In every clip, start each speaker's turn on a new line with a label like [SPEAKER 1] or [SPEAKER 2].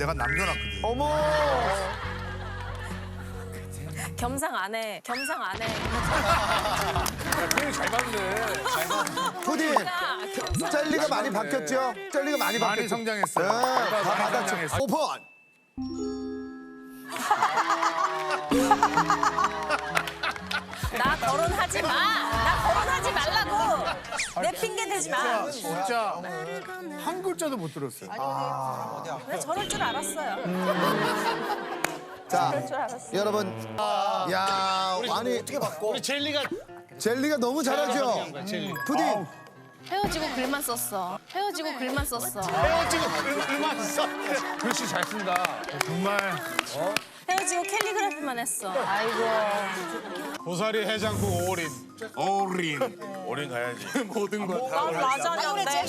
[SPEAKER 1] 내가 남겨놨거든.
[SPEAKER 2] 어머.
[SPEAKER 3] 겸상 안 해. 겸상 안 해.
[SPEAKER 4] 표현 잘 받네.
[SPEAKER 2] 푸딩. 젤리가 많이 바뀌었죠? 젤리가 많이
[SPEAKER 1] 많이
[SPEAKER 2] 바뀌었죠?
[SPEAKER 1] 성장했어요.
[SPEAKER 2] 네, 다
[SPEAKER 1] 많이
[SPEAKER 2] 받았죠.
[SPEAKER 1] 성장했어요.
[SPEAKER 2] 오픈.
[SPEAKER 3] 나 거론하지 마. 나 거론하지 말라고. 내 핑계 대지 마.
[SPEAKER 1] 진짜 한 글자도 못 들었어요.
[SPEAKER 3] 나 저럴 줄 알았어요.
[SPEAKER 2] 자,
[SPEAKER 3] 저럴 줄 알았어.
[SPEAKER 2] 여러분. 야, 아니
[SPEAKER 5] 우리 젤리가
[SPEAKER 2] 젤리가 너무 잘하죠?
[SPEAKER 5] 젤리.
[SPEAKER 2] 푸딩.
[SPEAKER 3] 헤어지고 글만 썼어. 헤어지고 글만 썼어.
[SPEAKER 5] 헤어지고 얼마 써?
[SPEAKER 4] 글씨 잘 쓴다.
[SPEAKER 1] 정말
[SPEAKER 3] 헤어지고 캘리그래피만 했어. 아이고.
[SPEAKER 5] 고사리 해장국 오린.
[SPEAKER 1] 어린. 어린 가야지.
[SPEAKER 4] 모든 거 다.
[SPEAKER 3] 아, 라자냐인데.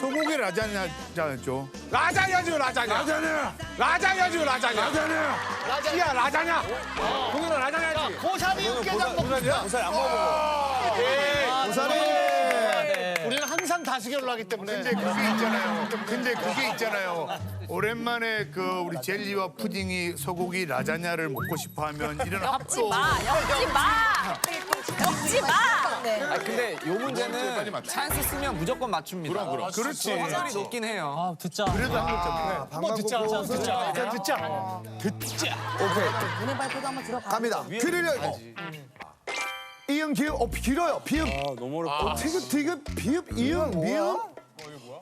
[SPEAKER 1] 소고기 라자냐잖았죠.
[SPEAKER 4] 라자냐죠, 라자냐.
[SPEAKER 1] 라자냐.
[SPEAKER 4] 라자냐죠, 라자냐.
[SPEAKER 1] 라자냐.
[SPEAKER 4] 야, 라자냐. 동현아, 라자냐지.
[SPEAKER 5] 고사리 육개장 먹자.
[SPEAKER 2] 고사리.
[SPEAKER 5] 우리는 다시결로 하기 때문에.
[SPEAKER 1] 근데 그게 있잖아요. 근데 그게 있잖아요. 오랜만에 그 우리 젤리와 푸딩이 소고기 라자냐를 먹고 싶어 하면 이런
[SPEAKER 3] 엮지
[SPEAKER 1] 합도
[SPEAKER 3] 마. 엮지 마. 엮지 마.
[SPEAKER 6] 아 근데 요 문제는 찬스 쓰면 무조건 맞춥니다.
[SPEAKER 1] 그렇지.
[SPEAKER 6] 확률이 높긴 해요.
[SPEAKER 7] 듣자.
[SPEAKER 1] 그래도 한 글자.
[SPEAKER 5] 한번 듣자.
[SPEAKER 2] 방광
[SPEAKER 5] 듣자. 듣자. 듣자. 듣자.
[SPEAKER 2] 오케이.
[SPEAKER 3] 눈에 발표도 한번 들어가.
[SPEAKER 2] 갑니다. 열고. 이응 기응 어 길어요. 비읍. 아 너무 어렵다. 티귿 티귿 비읍 이응 미응.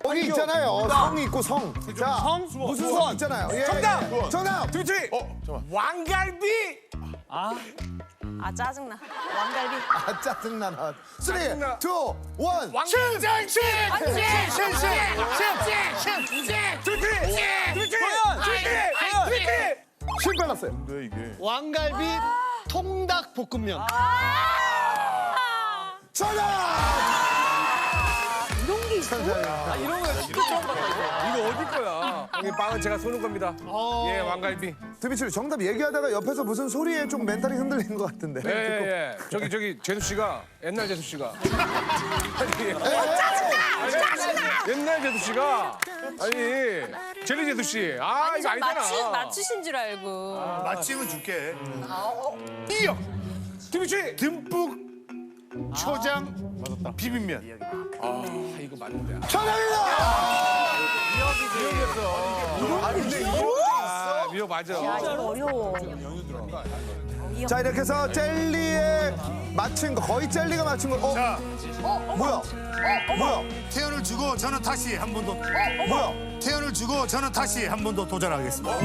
[SPEAKER 2] 여기 있잖아요. 성이 있고 성. 자, 성 무슨 성 있잖아요. 예,
[SPEAKER 4] 정답!
[SPEAKER 2] 예. 정답.
[SPEAKER 4] 두tri 왕갈비.
[SPEAKER 3] 아 짜증나. 왕갈비.
[SPEAKER 2] 아 짜증나 나. 3, 2, 1.
[SPEAKER 4] 왕장치. 두tri 두tri 두tri
[SPEAKER 2] 실패 났어요.
[SPEAKER 5] 왕갈비 통닭 볶음면.
[SPEAKER 2] 정답.
[SPEAKER 4] 이거 어디 거야? 이 빵은 제가 쏘는 겁니다. 예, 왕갈비.
[SPEAKER 2] 드미추 정답 얘기하다가 옆에서 무슨 소리에 좀 멘탈이 흔들리는 것 같은데.
[SPEAKER 4] 예, 예, 예. 저기 저기 제수 씨가 옛날 제수 씨가. 아니, 옛날 제수 씨가 아니 젤리 제수 씨. 아 이거
[SPEAKER 3] 좀
[SPEAKER 4] 아니잖아.
[SPEAKER 3] 맞추, 맞추신 줄 알고.
[SPEAKER 1] 마침은 줄게.
[SPEAKER 4] 이요. 김치.
[SPEAKER 1] 듬뿍 초장 비빔면.
[SPEAKER 4] 아 이거 맞는데.
[SPEAKER 2] 정답입니다.
[SPEAKER 4] 아 미역 맞아.
[SPEAKER 3] 야 이거 어려워.
[SPEAKER 2] 자 이렇게 해서 젤리에 맞춘 거 거의 젤리가 맞춘 거. 어,
[SPEAKER 1] 자,
[SPEAKER 2] 뭐야? 뭐야?
[SPEAKER 1] 태연을 주고 저는 다시 한 번 더.
[SPEAKER 2] 뭐야?
[SPEAKER 1] 태연을 주고 저는 다시 한 번 더 도전하겠습니다.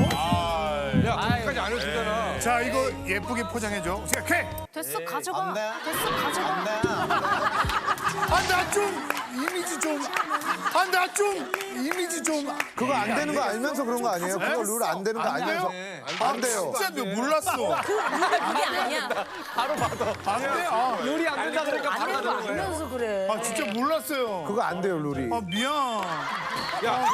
[SPEAKER 4] 야 그까지 안 해주잖아.
[SPEAKER 1] 자, 이거 예쁘게 포장해줘. 생각해.
[SPEAKER 3] 됐어 가져가. 됐어 가져가.
[SPEAKER 1] 아, 나 좀 이미지 좀. 아, 나 좀 이미지 좀.
[SPEAKER 2] 그거 안 되는 거 알면서 그런 거 아니에요? 그거 룰 안 되는
[SPEAKER 1] 거안
[SPEAKER 2] 알면서. 안 돼요.
[SPEAKER 1] 진짜 몰랐어.
[SPEAKER 3] 그게 아니야.
[SPEAKER 1] 안 돼? 아,
[SPEAKER 6] 요리 안 된다 그러니까
[SPEAKER 3] 안
[SPEAKER 6] 바로 하는 거예요.
[SPEAKER 3] 알면서 그래.
[SPEAKER 1] 아, 진짜 몰랐어요.
[SPEAKER 2] 그거 안 돼요 룰이.
[SPEAKER 1] 아, 미안.
[SPEAKER 4] 야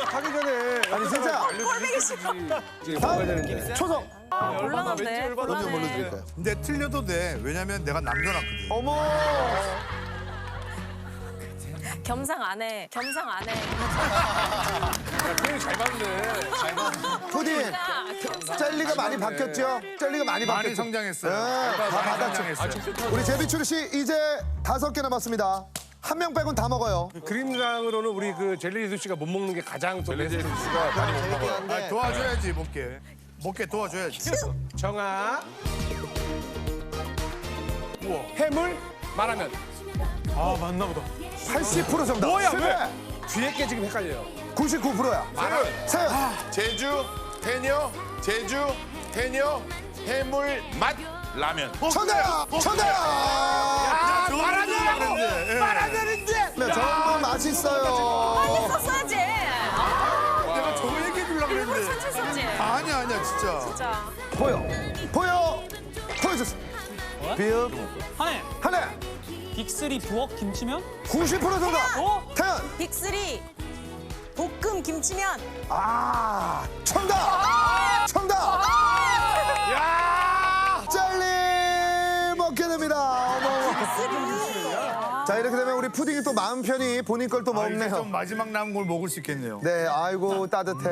[SPEAKER 4] 하기 전에
[SPEAKER 2] 아니 진짜
[SPEAKER 3] 꼴보기 싫어.
[SPEAKER 4] 이제 먹어야 되는 게.
[SPEAKER 2] 초성.
[SPEAKER 3] 곤란한데.
[SPEAKER 2] 그럼요 뭘로
[SPEAKER 3] 곤란해.
[SPEAKER 2] 드릴까요?
[SPEAKER 1] 근데 틀려도 돼. 왜냐면 내가 남겨놨거든.
[SPEAKER 2] 어머.
[SPEAKER 3] 겸상 안 해. 겸상 안 해.
[SPEAKER 4] 표현 잘 받네.
[SPEAKER 2] 푸딩. 젤리가 많이 바뀌었죠? 젤리가 많이
[SPEAKER 1] 많이
[SPEAKER 2] 바뀌었죠?
[SPEAKER 1] 성장했어요.
[SPEAKER 2] 네, 다
[SPEAKER 1] 많이
[SPEAKER 2] 받았죠.
[SPEAKER 1] 성장했어요.
[SPEAKER 2] 우리 제비추리 씨 이제 다섯 개 남았습니다. 한 명 빼곤 다 먹어요.
[SPEAKER 4] 그림상으로는 우리 그 젤리 제수 씨가 못 먹는 게 가장 또 젤리 제수 씨가 많이 못 먹어.
[SPEAKER 1] 아, 도와줘야지, 먹게. 먹게 도와줘야지.
[SPEAKER 4] 정아. 해물 말하면
[SPEAKER 2] 80% 정답.
[SPEAKER 4] 뭐야. 왜? 뒤에 게 지금 헷갈려요.
[SPEAKER 2] 99%야. 세연.
[SPEAKER 8] 제주 해녀 제주 해녀 해물 맛 라면
[SPEAKER 2] 정답! 정답!
[SPEAKER 4] 아, 말하면인데.
[SPEAKER 2] 네, 정말 맛있어요.
[SPEAKER 3] 썼어야지.
[SPEAKER 1] 내가 저거 얘기해 주려고
[SPEAKER 3] 일부러
[SPEAKER 1] 그랬는데.
[SPEAKER 3] 천천히 썼지.
[SPEAKER 1] 아니야, 아니야, 진짜.
[SPEAKER 3] 진짜.
[SPEAKER 2] 보여. 보여. 보여주세요. 비읍.
[SPEAKER 7] 한해
[SPEAKER 2] 하나.
[SPEAKER 7] 빅3 부엌 김치면
[SPEAKER 2] 90% 정답.
[SPEAKER 7] 어?
[SPEAKER 2] 태연.
[SPEAKER 3] 빅3 볶음 김치면
[SPEAKER 2] 아, 정답. 정답. 푸딩이 또 마음 편히 본인 걸 또
[SPEAKER 1] 아, 이제
[SPEAKER 2] 먹네요.
[SPEAKER 1] 좀 마지막 남은 걸 먹을 수 있겠네요.
[SPEAKER 2] 네, 아이고 따뜻해.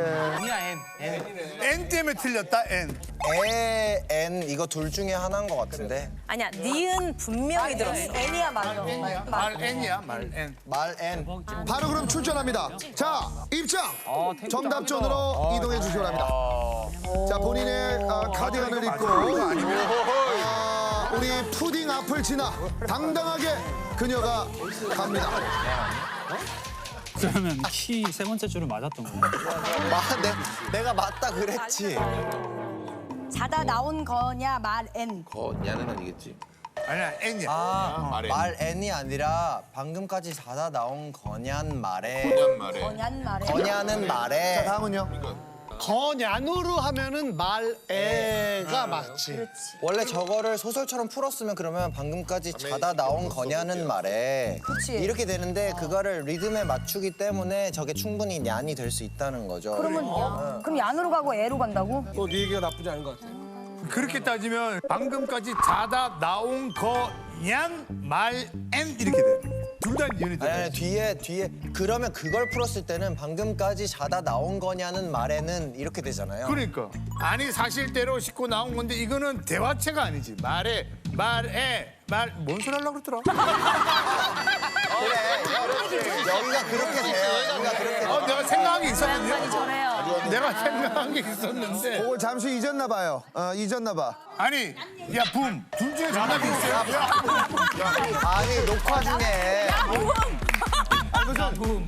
[SPEAKER 1] N 때문에 틀렸다 N.
[SPEAKER 9] 에, 엔 이거 둘 중에 하나인 것 같은데
[SPEAKER 3] 아니야, 니은 분명히 들었어. N이야, 맞아.
[SPEAKER 1] 말 N이야 말 N.
[SPEAKER 9] 말 엔.
[SPEAKER 2] 바로 그럼 출전합니다. 자, 입장. 정답존으로 이동해 주시기 바랍니다. 자, 본인의 아, 카디건을 입고 아, 우리 푸딩 앞을 지나 당당하게 그녀가 갑니다.
[SPEAKER 7] 그러면 키 세 번째 줄은 맞았던 거예요.
[SPEAKER 9] 마, 내, 내가 맞다 그랬지.
[SPEAKER 3] 자다 나온 거냐, 말 N.
[SPEAKER 8] 거냐는 아니겠지.
[SPEAKER 1] 아니야 N이야.
[SPEAKER 9] 아, 말 엔이 아니라 방금까지 사다 나온 거냔 말에
[SPEAKER 8] 거냔 말에.
[SPEAKER 3] 거냔 말에.
[SPEAKER 9] 거냐는 말에
[SPEAKER 2] 다음은요.
[SPEAKER 5] 거냐누로 하면은 말 에가 맞지.
[SPEAKER 9] 원래 저거를 소설처럼 풀었으면 그러면 방금까지 자다 나온 거냐는 말에
[SPEAKER 3] 그치.
[SPEAKER 9] 이렇게 되는데 그거를 리듬에 맞추기 때문에 저게 충분히 냔이 될 수 있다는 거죠.
[SPEAKER 3] 그러면 그럼 얀으로 가고 애로 간다고?
[SPEAKER 4] 또 네 얘기가 나쁘지 않은 것 같아.
[SPEAKER 1] 그렇게 따지면 방금까지 자다 나온 거냥 말 N 이렇게 돼. 둘다 니은이
[SPEAKER 9] 아니, 아니
[SPEAKER 1] 돼.
[SPEAKER 9] 뒤에 뒤에 그러면 그걸 풀었을 때는 방금까지 자다 나온 거냐는 말에는 이렇게 되잖아요.
[SPEAKER 1] 그러니까 아니 사실대로 싣고 나온 건데 이거는 대화체가 아니지. 말에 말에 말뭔 소리 하려고 그러더라?
[SPEAKER 9] 그래 여기가 그렇게 돼요. 여기가 그렇게 돼요.
[SPEAKER 1] 어, 내가 생각한 게 있었는데.
[SPEAKER 3] 저래요.
[SPEAKER 1] 내가 생각한 게 있었는데.
[SPEAKER 2] 그걸 잠시 잊었나 봐요. 어, 잊었나 봐.
[SPEAKER 1] 아니, 야, 붐. 둘 중에 정답이 있어요?
[SPEAKER 9] 아니 녹화 중에
[SPEAKER 1] 붐.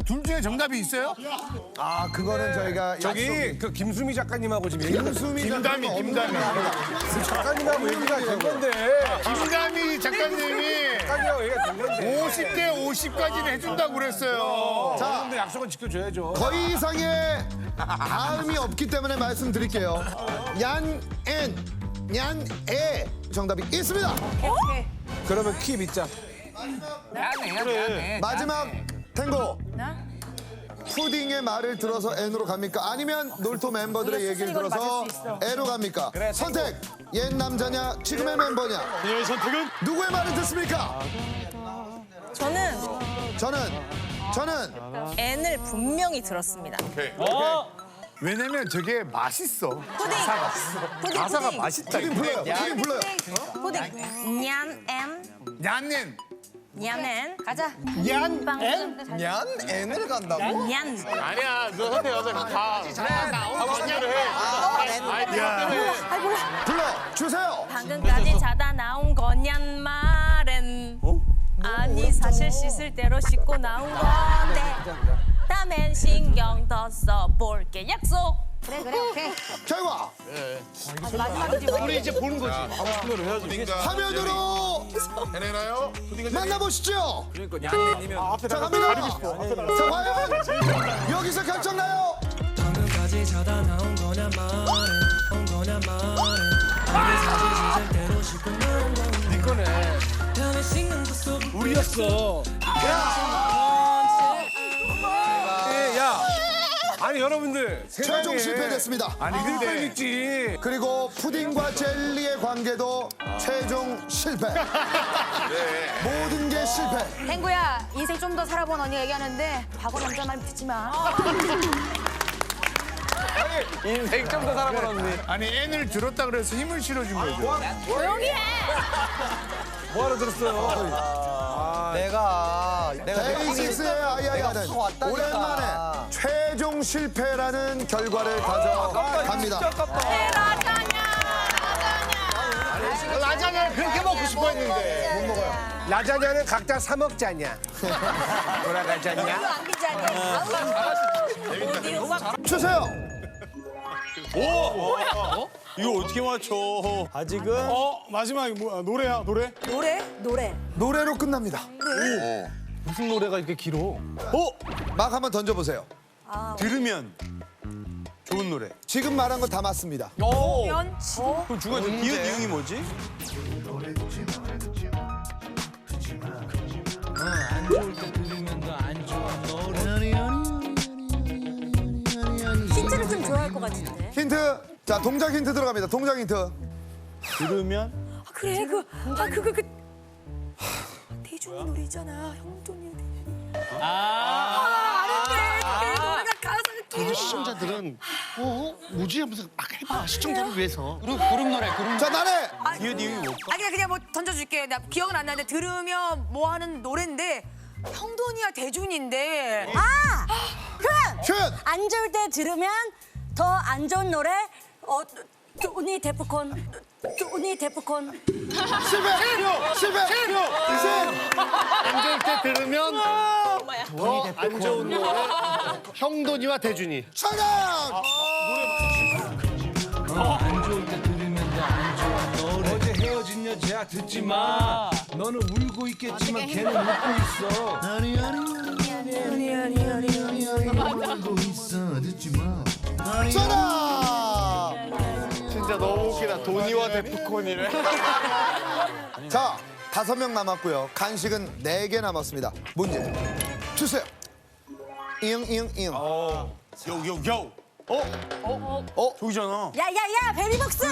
[SPEAKER 1] 둘 중에 정답이 있어요?
[SPEAKER 2] 아, 그거는 저희가
[SPEAKER 4] 저기 그 김수미 작가님하고 지금
[SPEAKER 2] 김수미
[SPEAKER 1] 김다미, 김다미.
[SPEAKER 4] 작가님하고 얘기가 된 건데.
[SPEAKER 1] 김다미 작가님이
[SPEAKER 4] 작가님하고 얘기가 된 건데.
[SPEAKER 1] 50대 50까지는 해준다고 그랬어요.
[SPEAKER 4] 자, 근데 약속은 지켜줘야죠.
[SPEAKER 2] 거의 이상의 다음이 없기 때문에 말씀드릴게요. 얀, 엔, 얀, 에 정답이 있습니다.
[SPEAKER 4] 그러면 키 믿자.
[SPEAKER 2] 마지막 탱고. 푸딩의 말을 들어서 N으로 갑니까? 아니면 놀토 멤버들의 얘기를 들어서. N으로 갑니까? 선택. 옛 남자냐, 지금의 멤버냐?
[SPEAKER 5] 예, 선택은
[SPEAKER 2] 누구의 말을 듣습니까?
[SPEAKER 3] 저는
[SPEAKER 2] 저는 저는
[SPEAKER 3] N을 분명히 들었습니다.
[SPEAKER 1] 왜냐면 저게 맛있어.
[SPEAKER 3] 푸딩. 푸딩,
[SPEAKER 1] 가사가
[SPEAKER 3] 푸딩.
[SPEAKER 1] 맛있다.
[SPEAKER 2] 푸딩 불러요. 푸딩 불러요.
[SPEAKER 3] 푸딩. 냔 N.
[SPEAKER 1] 얀넨.
[SPEAKER 3] 냔 N. 가자.
[SPEAKER 5] 얀
[SPEAKER 3] 빵.
[SPEAKER 9] 냔 엔을 간다고?
[SPEAKER 3] 냔.
[SPEAKER 8] 아니야, 너 선택하자. 다.
[SPEAKER 2] 불러 주세요.
[SPEAKER 3] 방금까지 자다 나온 거냔 말엔 아니 사실 씻을 대로 씻고 나온 건데 다음엔 신경 더 써볼게 약속 그래 그래 오케이.
[SPEAKER 2] 결과
[SPEAKER 3] 마지막이지
[SPEAKER 5] 우리 이제 보는 거지.
[SPEAKER 8] 푸딩과
[SPEAKER 2] 화면으로
[SPEAKER 8] 해내나요? 푸딩과
[SPEAKER 2] 만나보시죠.
[SPEAKER 4] 그러니까 양님이면
[SPEAKER 2] 자 갑니다. 자 과연 여기서 결정나요?
[SPEAKER 10] 방금까지 자다 나온 거냐 말해. 온 거냐 말해. 이게 사실 대로 그속
[SPEAKER 4] 우리였어. 예, 아니 여러분들
[SPEAKER 2] 최종 실패됐습니다.
[SPEAKER 1] 아니,
[SPEAKER 4] 이걸
[SPEAKER 1] 근데
[SPEAKER 4] 믿지.
[SPEAKER 2] 그리고 푸딩과 젤리의 관계도 최종 실패. 모든 게 실패.
[SPEAKER 3] 탱구야 인생 좀 더 살아본 언니 얘기하는데 과거 남자 말 듣지 마
[SPEAKER 6] 인생 좀 더 살아보았니.
[SPEAKER 1] 아니, N을 들었다 그래서 힘을 실어준 거죠.
[SPEAKER 3] 조용히 해
[SPEAKER 4] 뭐하러 들었어요?
[SPEAKER 9] 내가 내가
[SPEAKER 2] 데이식스의 아이아이아는
[SPEAKER 9] 확 왔다니까.
[SPEAKER 2] 오랜만에 최종 실패라는 결과를 가져갑니다.
[SPEAKER 5] 라자냐를 그렇게 먹고 싶어 했는데.
[SPEAKER 2] 못 먹어요.
[SPEAKER 4] 라자냐는 각자 사 먹자냐. 돌아가자냐.
[SPEAKER 3] 이거 안 믿지 않냐 어디 확
[SPEAKER 2] 주세요.
[SPEAKER 5] 어 마지막에 뭐 노래야 노래?
[SPEAKER 3] 노래 노래
[SPEAKER 2] 노래로 끝납니다.
[SPEAKER 5] 무슨 노래가 이렇게 길어?
[SPEAKER 2] 막 한번 던져보세요.
[SPEAKER 1] 들으면 좋은 노래.
[SPEAKER 2] 지금 말한 거 다 맞습니다.
[SPEAKER 3] 연치
[SPEAKER 1] 그럼 누가 니은, 니은이 뭐지?
[SPEAKER 3] 힌트를 좀 좋아할 것 같은데
[SPEAKER 2] 힌트. 자, 동작 힌트 들어갑니다. 동작 힌트.
[SPEAKER 1] 들으면
[SPEAKER 3] 아, 그래 그아 그거 그 대중 형돈이 노래 있잖아. 형돈이 아, 아
[SPEAKER 5] 시청자들은 어 무지하면서 막 해봐 시청자를 위해서.
[SPEAKER 7] 그룹 그룹 노래 그룹
[SPEAKER 2] 자 나래.
[SPEAKER 3] 아, 그냥 그냥 뭐 던져줄게요. 나 기억은 안 나는데 들으면 뭐 하는 노래인데 형돈이야 대준인데.
[SPEAKER 11] 아! 표현!
[SPEAKER 2] 표현.
[SPEAKER 11] 안 좋을 때 들으면 더 안 좋은 노래 어 쪼니 데프콘 쪼니 데프콘
[SPEAKER 2] 실패. 실패. 이승.
[SPEAKER 5] 안 좋을 때 들으면 더 안 좋은 노래 형돈이와 대준이.
[SPEAKER 2] 정답.
[SPEAKER 10] 어제 헤어진 여자 듣지 마 너는 울고 있겠지만 걔는 웃고 있어 아니 아니 아니 아니 아니 울고 있어 듣지 마
[SPEAKER 2] 정답.
[SPEAKER 5] 진짜 너무 웃기다. 도니와 데프콘이래.
[SPEAKER 2] 자 다섯 명 남았고요. 간식은 네 개 남았습니다. 문제 주세요. 이응 이응 이응.
[SPEAKER 5] 요요요. 저기잖아.
[SPEAKER 11] 야야야 베비복스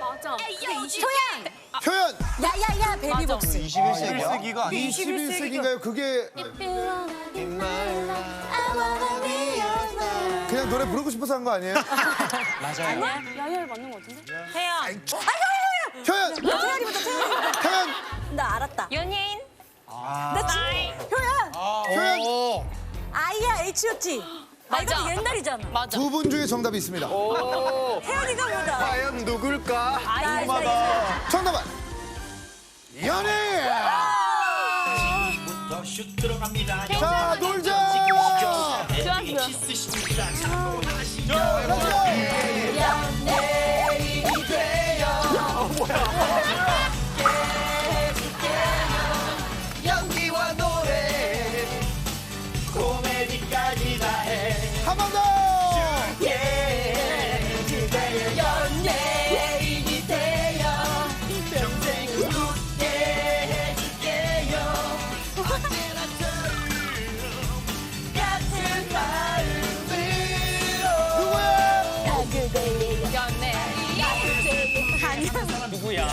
[SPEAKER 3] 맞아.
[SPEAKER 11] 효양
[SPEAKER 2] 표현.
[SPEAKER 11] 야야야 베비복스
[SPEAKER 6] 21세기가
[SPEAKER 2] 21세기인가요? 그게 그냥 노래 부르고 싶어서 한 거 아니에요?
[SPEAKER 3] 아니야? 야야를 맞는 거 같은데? 태연.
[SPEAKER 2] 표현.
[SPEAKER 11] 태연이부터 태연이
[SPEAKER 2] 표현.
[SPEAKER 11] 나 알았다
[SPEAKER 3] 연예인.
[SPEAKER 11] 나 지금 효양
[SPEAKER 2] 표현.
[SPEAKER 11] 아이야 H.O.T 아 이거
[SPEAKER 3] 맞아.
[SPEAKER 11] 옛날이잖아
[SPEAKER 3] 맞아.
[SPEAKER 2] 두 분 중에 정답이 있습니다.
[SPEAKER 11] 태연이가 뭐다
[SPEAKER 5] 과연 누굴까?
[SPEAKER 11] 아이마다
[SPEAKER 2] 정답은 연예. 자 놀자.
[SPEAKER 10] 연기와 마음으로
[SPEAKER 2] 누구야?